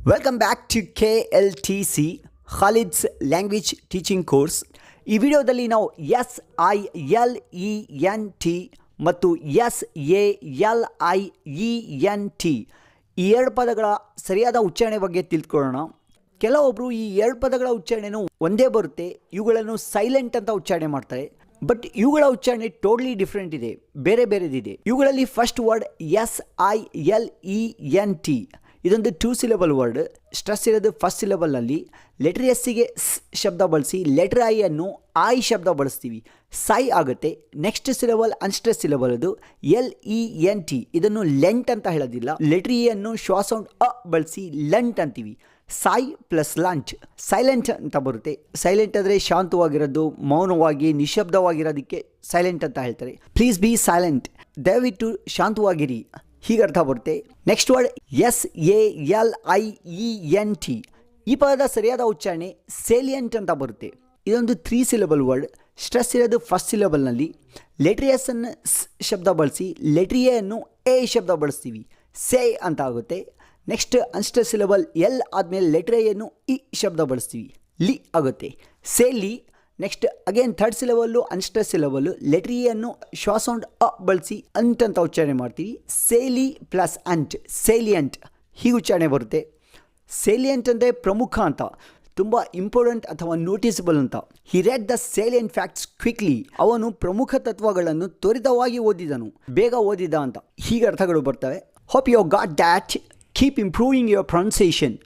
Welcome back to K L T C Khalid's language teaching course ಈ ವಿಡಿಯೋದಲ್ಲಿ ನಾವು S I L E N T ಮತ್ತು S A L I E N T ಈ ಎರಡು ಪದಗಳ ಸರಿಯಾದ ಉಚ್ಚಾರಣೆ ಬಗ್ಗೆ ತಿಳ್ಕೊಳ್ಳೋಣ. ಕೆಲವೊಬ್ಬರು ಈ ಎರಡು ಪದಗಳ ಉಚ್ಚಾರಣೆನೂ ಒಂದೇ ಬರುತ್ತೆ, ಇವುಗಳನ್ನು ಸೈಲೆಂಟ್ ಅಂತ ಉಚ್ಚಾರಣೆ ಮಾಡ್ತಾರೆ. ಬಟ್ ಇವುಗಳ ಉಚ್ಚಾರಣೆ ಟೋಟ್ಲಿ ಡಿಫ್ರೆಂಟ್ ಇದೆ, ಬೇರೆ ಬೇರೆದಿದೆ. ಇವುಗಳಲ್ಲಿ first word S I L E N T ಇದೊಂದು ಟೂ ಸಿಲೆಬಲ್ ವರ್ಡ್ ಸ್ಟ್ರೆಸ್ ಇರೋದು ಫಸ್ಟ್ ಸಿಲೆಬಲ್ನಲ್ಲಿ ಲೆಟರ್ ಎಸ್ಸಿಗೆ ಸ್ ಶಬ್ದ ಬಳಸಿ ಲೆಟರ್ ಐ ಅನ್ನು ಐ ಶಬ್ದ ಬಳಸ್ತೀವಿ. ಸೈ ಆಗುತ್ತೆ. ನೆಕ್ಸ್ಟ್ ಸಿಲೆಬಲ್ ಅನ್ಸ್ಟ್ರೆಸ್ ಸಿಲೆಬಲ್ ಅದು. ಎಲ್ ಇ ಎನ್ ಟಿ ಇದನ್ನು ಲೆಂಟ್ ಅಂತ ಹೇಳೋದಿಲ್ಲ. ಲೆಟರ್ ಇ ಅನ್ನು ಸೌಂಡ್ ಅ ಬಳಸಿ ಲಂಟ್ ಅಂತೀವಿ. ಸಾಯ್ ಪ್ಲಸ್ ಲಂಚ್ ಸೈಲೆಂಟ್ ಅಂತ ಬರುತ್ತೆ. ಸೈಲೆಂಟ್ ಅಂದರೆ ಶಾಂತವಾಗಿರೋದು, ಮೌನವಾಗಿ, ನಿಶಬ್ದವಾಗಿರೋದಕ್ಕೆ ಸೈಲೆಂಟ್ ಅಂತ ಹೇಳ್ತಾರೆ. ಪ್ಲೀಸ್ ಬಿ ಸೈಲೆಂಟ್ ದಯವಿಟ್ಟು ಶಾಂತವಾಗಿರಿ. ಹೀಗೆ ಅರ್ಥ ಬರುತ್ತೆ. Next word S A L I E N T ಈ ಪದದ ಸರಿಯಾದ ಉಚ್ಚಾರಣೆ ಸೇಲಿಯಂಟ್ ಅಂತ ಬರುತ್ತೆ. ಇದೊಂದು ತ್ರೀ ಸಿಲೆಬಲ್ ವರ್ಡ್ ಸ್ಟ್ರೆಸ್ ಇರೋದು ಫಸ್ಟ್ ಸಿಲೆಬಲ್ನಲ್ಲಿ ಲೆಟ್ರಿ ಎಸ್ ಅನ್ನು ಶಬ್ದ ಬಳಸಿ ಲೆಟ್ರಿ ಎ ಅನ್ನು ಎ ಶಬ್ದ ಬಳಸ್ತೀವಿ. ಸೇ ಅಂತ ಆಗುತ್ತೆ. ನೆಕ್ಸ್ಟ್ ಅನ್ಸ್ಟ್ರೆಸ್ ಸಿಲೆಬಲ್ ಎಲ್ ಆದಮೇಲೆ ಲೆಟ್ರ್ ಎನ್ನು ಇ ಶಬ್ದ ಬಳಸ್ತೀವಿ. ಲಿ ಆಗುತ್ತೆ. ಸೇ ಲಿ next again third syllable unstress syllable ಲೆಟ್ರಿಯನ್ನು schwa sound ಅ ಬಳಸಿ ಅಂಟ್ ಅಂತ ಉಚ್ಚಾರಣೆ ಮಾಡ್ತೀವಿ. ಸೇಲಿ ಪ್ಲಸ್ ಅಂಟ್, ಸೇಲಿಯಂಟ್, ಹೀಗೆ ಉಚ್ಚಾರಣೆ ಬರುತ್ತೆ. ಸೇಲಿಯಂಟ್ ಅಂದರೆ ಪ್ರಮುಖ ಅಂತ, ತುಂಬ ಇಂಪಾರ್ಟೆಂಟ್ ಅಥವಾ ನೋಟಿಸಬಲ್ ಅಂತ. He read the salient facts quickly ಅವನು ಪ್ರಮುಖ ತತ್ವಗಳನ್ನು ತ್ವರಿತವಾಗಿ ಓದಿದನು, ಬೇಗ ಓದಿದ ಅಂತ. ಹೀಗೆ ಅರ್ಥಗಳು ಬರ್ತವೆ. Hope you got that keep improving your pronunciation